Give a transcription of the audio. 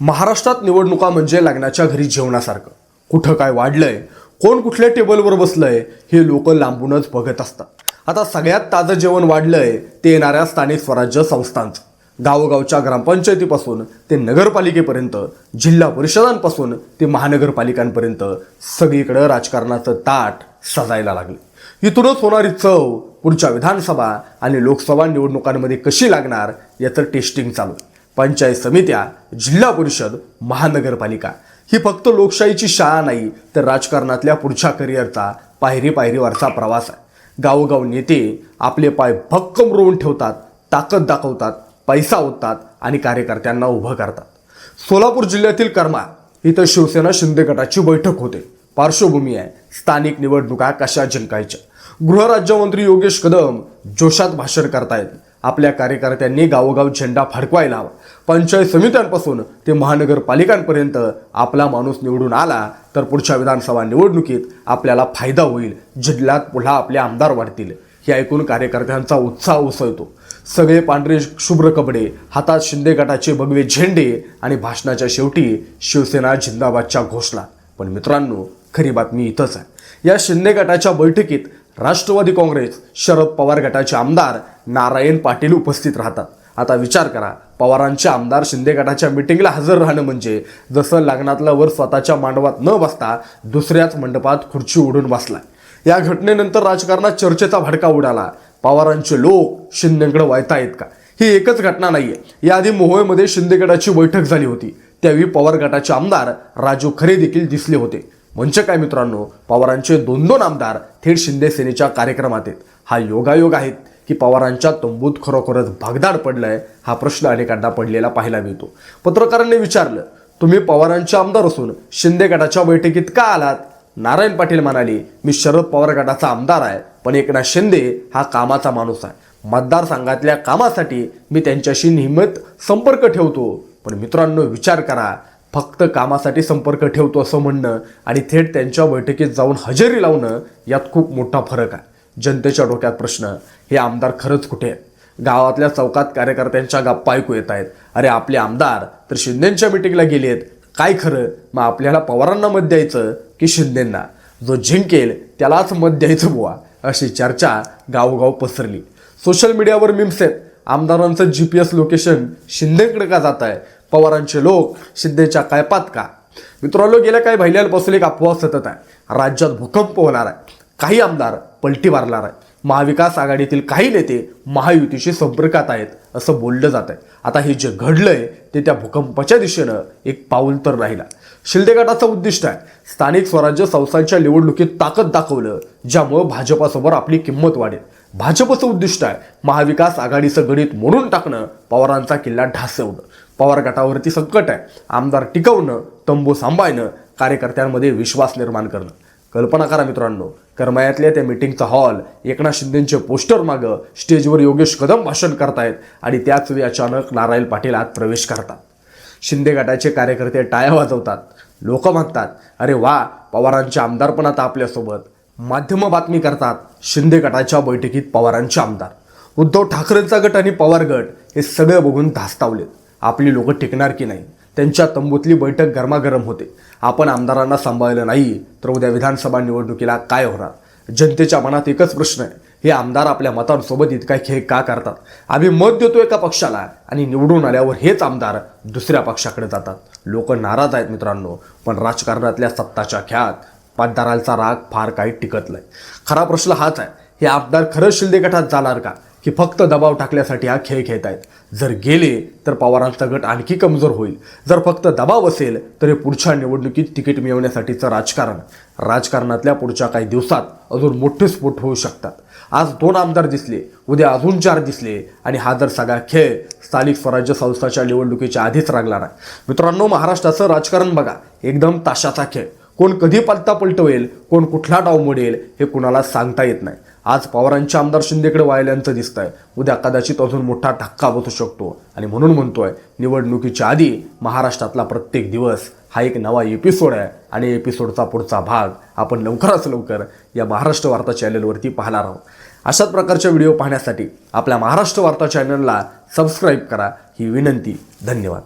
महाराष्ट्रात निवडणुका म्हणजे लग्नाच्या घरी जेवणासारखं. कुठं काय वाढलंय कोण कुठल्या टेबलवर बसलंय हे लोक लांबूनच बघत असतात. आता सगळ्यात ताजं जेवण वाढलंय ते येणाऱ्या स्थानिक स्वराज्य संस्थांचं. गावोगावच्या ग्रामपंचायतीपासून ते नगरपालिकेपर्यंत जिल्हा परिषदांपासून ते महानगरपालिकांपर्यंत सगळीकडं राजकारणाचं ताट सजायला लागले. इथूनच होणारी चव पुढच्या विधानसभा आणि लोकसभा निवडणुकांमध्ये कशी लागणार याचं टेस्टिंग चालू आहे. पंचायत समित्या जिल्हा परिषद महानगरपालिका. ही फक्त लोकशाहीची शाळा नाही तर राजकारणातल्या पुढच्या करिअरचा पायरी पायरीवरचा प्रवास आहे. गावोगाव नेते आपले पाय भक्कम रोवून ठेवतात ताकद दाखवतात पैसा ओततात आणि कार्यकर्त्यांना उभं करतात. सोलापूर जिल्ह्यातील कर्मा इथं शिवसेना शिंदे गटाची बैठक होते. पार्श्वभूमी आहे. स्थानिक निवडणुका कशा जिंकायच्या? गृहराज्यमंत्री योगेश कदम जोशात भाषण करतायत. आपल्या कार्यकर्त्यांनी गावोगाव झेंडा फडकवायला हवा. पंचायत समित्यांपासून ते महानगरपालिकांपर्यंत आपला माणूस निवडून आला तर पुढच्या विधानसभा निवडणुकीत आपल्याला फायदा होईल. जिल्ह्यात पुन्हा आपले आमदार वाढतील. हे ऐकून कार्यकर्त्यांचा उत्साह उसळतो. सगळे पांढरे शुभ्र कपडे हातात शिंदे गटाचे भगवे झेंडे आणि भाषणाच्या शेवटी शिवसेना जिंदाबादच्या घोषणा. पण मित्रांनो खरी बातमी इथंच आहे. या शिंदे गटाच्या बैठकीत राष्ट्रवादी काँग्रेस शरद पवार गटाचे आमदार नारायण पाटील उपस्थित राहतात. आता विचार करा पवारांचे आमदार शिंदे गटाच्या मिटिंगला हजर राहणं म्हणजे जसं लग्नातला वर स्वतःच्या मांडवात न बसता दुसऱ्याच मंडपात खुर्ची उडून बसलाय. या घटनेनंतर राजकारणात चर्चेचा भडका उडाला. पवारांचे लोक शिंदेकडे वळतायत का? ही एकच घटना नाहीये. याआधी मोहोळमध्ये शिंदे गटाची बैठक झाली होती. त्यावेळी पवार गटाचे आमदार राजू खरे देखील दिसले होते. म्हणजे काय मित्रांनो पवारांचे दोन दोन आमदार थेट शिंदे सेनेच्या कार्यक्रमात आहेत. हा योगायोग आहेत की पवारांच्या तंबूत खरोखरच भागदाड पडलाय हा प्रश्न अनेकांना पडलेला पाहायला मिळतो. पत्रकारांनी विचारलं तुम्ही पवारांचे आमदार असून शिंदे गटाच्या बैठकीत का आलात? नारायण पाटील म्हणाले मी शरद पवार गटाचा आमदार आहे पण एकनाथ शिंदे हा कामाचा माणूस आहे. मतदारसंघातल्या कामासाठी मी त्यांच्याशी नियमित संपर्क ठेवतो. पण मित्रांनो विचार करा फक्त कामासाठी संपर्क ठेवतो असं म्हणणं आणि थेट त्यांच्या बैठकीत जाऊन हजेरी लावणं यात खूप मोठा फरक आहे. जनतेच्या डोक्यात प्रश्न हे आमदार खरंच कुठे आहेत? गावातल्या चौकात कार्यकर्त्यांच्या गप्पा ऐकू येत आहेत. अरे आपले आमदार तर शिंदेच्या मिटिंगला आहेत. काय खरं? मग आपल्याला पवारांना मत द्यायचं की शिंदेंना? जो जिंकेल त्यालाच मत द्यायचं बुवा अशी चर्चा गावोगाव पसरली. सोशल मीडियावर मिम्स आहेत. आमदारांचं जी पी एस लोकेशन शिंदेकडे का जात आहे? पवारांचे लोक शिंदेच्या कायपात का? मित्रांनो गेल्या काही महिन्यांपासून एक अफवा सतत आहे. राज्यात भूकंप होणार आहे. काही आमदार पलटी मारणार आहे महाविकास आघाडीतील काही नेते महायुतीशी संपर्कात आहेत असं बोललं जात आहे. आता हे जे घडलंय ते त्या भूकंपाच्या दिशेनं एक पाऊल तर राहिला. शिंदे गटाचं उद्दिष्ट आहे. स्थानिक स्वराज्य संस्थांच्या निवडणुकीत ताकद दाखवलं ज्यामुळं भाजपासमोर आपली किंमत वाढेल. भाजपचं उद्दिष्ट आहे महाविकास आघाडीचं गणित मोडून टाकणं पवारांचा किल्ला ढासवणं. पवार गटावरती संकट आहे. आमदार टिकवणं तंबू सांभाळणं कार्यकर्त्यांमध्ये विश्वास निर्माण करणं. कल्पना करा मित्रांनो करमायातल्या त्या मिटिंगचा हॉल एकनाथ शिंदेचे पोस्टर मागं स्टेजवर योगेश कदम भाषण करतायत आणि त्याच वेळी अचानक नारायण पाटील आत प्रवेश करतात. शिंदे गटाचे कार्यकर्ते टाळ्या वाजवतात. लोक म्हणतात अरे वा पवारांचे आमदार पण आता आपल्यासोबत. माध्यम बातमी करतात शिंदे गटाच्या बैठकीत पवारांचे आमदार. उद्धव ठाकरेंचा गट आणि पवार गट हे सगळे बघून धास्तावलेत. आपली लोकं टिकणार की नाही? त्यांच्या तंबूतली बैठक गरमागरम होते. आपण आमदारांना सांभाळलं नाही तर उद्या विधानसभा निवडणुकीला काय होणार? जनतेच्या मनात एकच प्रश्न आहे. हे आमदार आपल्या मतांसोबत इतका खेळ का करतात? आम्ही मत देतो एका पक्षाला आणि निवडून आल्यावर हेच आमदार दुसऱ्या पक्षाकडे जातात. लोक नाराज आहेत मित्रांनो पण राजकारणातल्या सत्ताच्या ख्यात पाटदारांचा राग फार काही टिकत नाही. खरा प्रश्न हाच आहे हे आमदार खरंच शिंदे गटात जाणार का? की फक्त दबाव टाकण्यासाठी हा खेळ खेळत आहेत. जर गेले तर पवारांचा गट आणखी कमजोर होईल. जर फक्त दबाव असेल तर हे पुढच्या निवडणुकीत तिकीट मिळवण्यासाठीचं राजकारण. राजकारणातल्या पुढच्या काही दिवसात अजून मोठे स्फोट होऊ शकतात. आज दोन आमदार दिसले उद्या अजून चार दिसले आणि हा जर सगळा खेळ स्थानिक स्वराज्य संस्थाच्या निवडणुकीच्या आधीच लागणार आहे. मित्रांनो महाराष्ट्राचं राजकारण बघा. एकदम ताशाचा खेळ. कोण कधी पलता पलटवेल कोण कुठला डाव मोडेल हे कुणाला सांगता येत नाही. आज पवारांचे आमदार शिंदेकडे वाहिल्यांचं दिसतंय. उद्या कदाचित अजून मोठा धक्का बसू शकतो. आणि म्हणून म्हणतोय निवडणुकीच्या आधी महाराष्ट्रातला प्रत्येक दिवस हा एक नवा एपिसोड आहे. आणि एपिसोडचा पुढचा भाग आपण लवकरात लवकर या महाराष्ट्र वार्ता चॅनलवरती पाहणार आहोत. अशाच प्रकारच्या व्हिडिओ पाहण्यासाठी आपल्या महाराष्ट्र वार्ता चॅनलला सबस्क्राईब करा. ही विनंती. धन्यवाद.